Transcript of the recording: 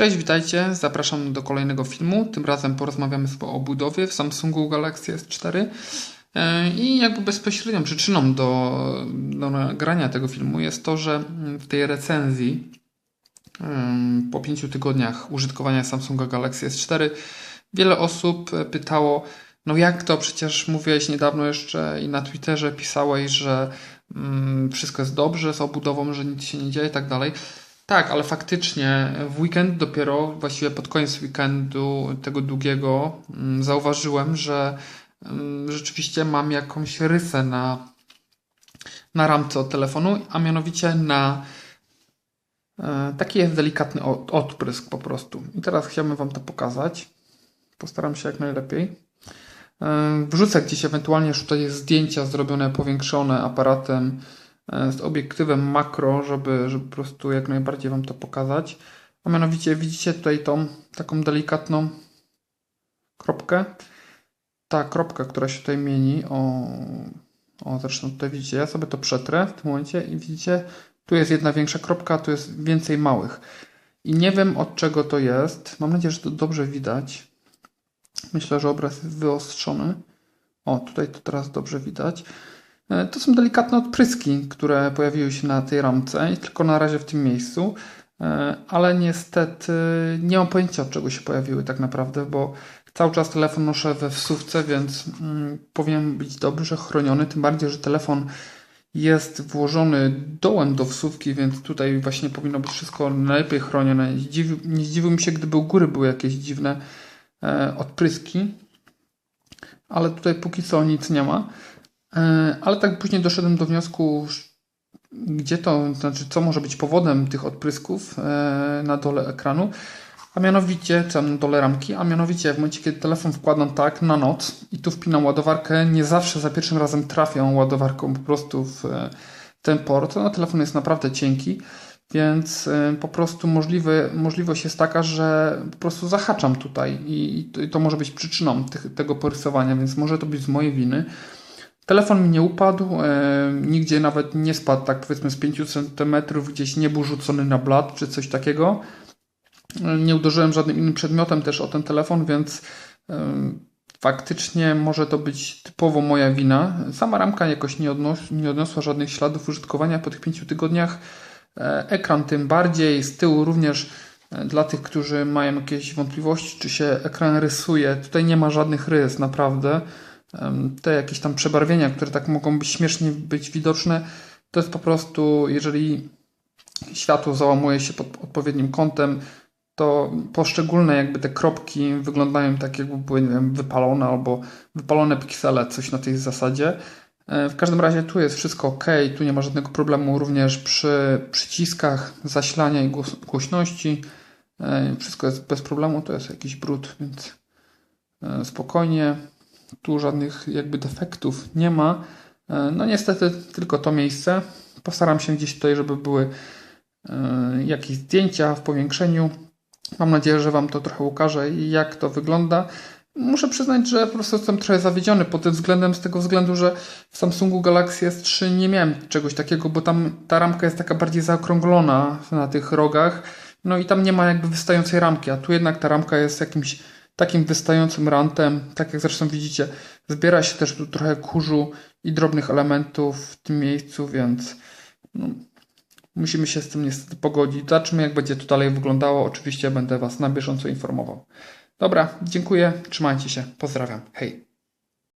Cześć, witajcie. Zapraszam do kolejnego filmu. Tym razem porozmawiamy sobie o budowie w Samsungu Galaxy S4. E, I jakby bezpośrednią przyczyną do, do nagrania tego filmu jest to, że w tej recenzji po pięciu tygodniach użytkowania Samsunga Galaxy S4 wiele osób pytało, no jak to przecież mówiłeś niedawno jeszcze i na Twitterze pisałeś, że mm, wszystko jest dobrze z obudową, że nic się nie dzieje i tak dalej. Tak, ale faktycznie w weekend dopiero, właściwie pod koniec weekendu tego długiego, mm, zauważyłem, że mm, rzeczywiście mam jakąś rysę na, na ramce od telefonu, a mianowicie na e, taki jest delikatny od- odprysk po prostu. I teraz chciałbym Wam to pokazać. Postaram się jak najlepiej. E, Wrzucę gdzieś ewentualnie już tutaj zdjęcia zrobione, powiększone aparatem z obiektywem makro, żeby, żeby po prostu jak najbardziej Wam to pokazać. A mianowicie widzicie tutaj tą taką delikatną kropkę. Ta kropka, która się tutaj mieni, o, o zresztą tutaj widzicie, ja sobie to przetrę w tym momencie i widzicie, tu jest jedna większa kropka, tu jest więcej małych. I nie wiem od czego to jest. Mam nadzieję, że to dobrze widać. Myślę, że obraz jest wyostrzony. O, tutaj to teraz dobrze widać. E, To są delikatne odpryski, które pojawiły się na tej ramce tylko na razie w tym miejscu. E, Ale niestety nie mam pojęcia od czego się pojawiły tak naprawdę, bo cały czas telefon noszę we wsówce, więc mm, powinien być dobrze chroniony. Tym bardziej, że telefon jest włożony dołem do wsówki, więc tutaj właśnie powinno być wszystko najlepiej chronione. Nie zdziwił mi się, gdyby u góry były jakieś dziwne e, odpryski, ale tutaj póki co nic nie ma. E, ale tak później doszedłem do wniosku, gdzie to, znaczy co może być powodem tych odprysków e, na dole ekranu, a mianowicie, czy na dole ramki, a mianowicie w momencie, kiedy telefon wkładam tak na noc i tu wpinam ładowarkę, nie zawsze za pierwszym razem trafią ładowarką po prostu w e, ten port. No, telefon jest naprawdę cienki, więc po prostu możliwe, możliwość jest taka, że po prostu zahaczam tutaj i, i to może być przyczyną tych, tego porysowania, więc może to być z mojej winy. Telefon mi nie upadł, e, nigdzie nawet nie spadł, tak powiedzmy z 5 cm, gdzieś nie był rzucony na blat czy coś takiego. E, Nie uderzyłem żadnym innym przedmiotem też o ten telefon, więc e, faktycznie może to być typowo moja wina. Sama ramka jakoś nie, odnos nie odniosła żadnych śladów użytkowania po tych 5 tygodniach. E, Ekran tym bardziej, z tyłu również e, dla tych, którzy mają jakieś wątpliwości, czy się ekran rysuje. Tutaj nie ma żadnych rys, naprawdę. Te jakieś tam przebarwienia, które tak mogą być śmiesznie być widoczne, to jest po prostu, jeżeli światło załamuje się pod odpowiednim kątem, to poszczególne jakby te kropki wyglądają tak jakby były, nie wiem, wypalone albo wypalone piksele, coś na tej zasadzie. E, W każdym razie tu jest wszystko ok, tu nie ma żadnego problemu również przy przyciskach zasilania i głośności. E, Wszystko jest bez problemu, to jest jakiś brud, więc e, spokojnie. Tu żadnych jakby defektów nie ma. E, No niestety tylko to miejsce. Postaram się gdzieś tutaj, żeby były e, jakieś zdjęcia w powiększeniu. Mam nadzieję, że Wam to trochę ukaże jak to wygląda. Muszę przyznać, że po prostu jestem trochę zawiedziony pod tym względem, z tego względu, że w Samsungu Galaxy S3 nie miałem czegoś takiego, bo tam ta ramka jest taka bardziej zaokrąglona na tych rogach, no i tam nie ma jakby wystającej ramki, a tu jednak ta ramka jest jakimś takim wystającym rantem, tak jak zresztą widzicie, zbiera się też tu trochę kurzu i drobnych elementów w tym miejscu, więc no, musimy się z tym niestety pogodzić. Zobaczymy, jak będzie to dalej wyglądało. Oczywiście będę Was na bieżąco informował. Dobra, dziękuję, trzymajcie się, pozdrawiam, hej.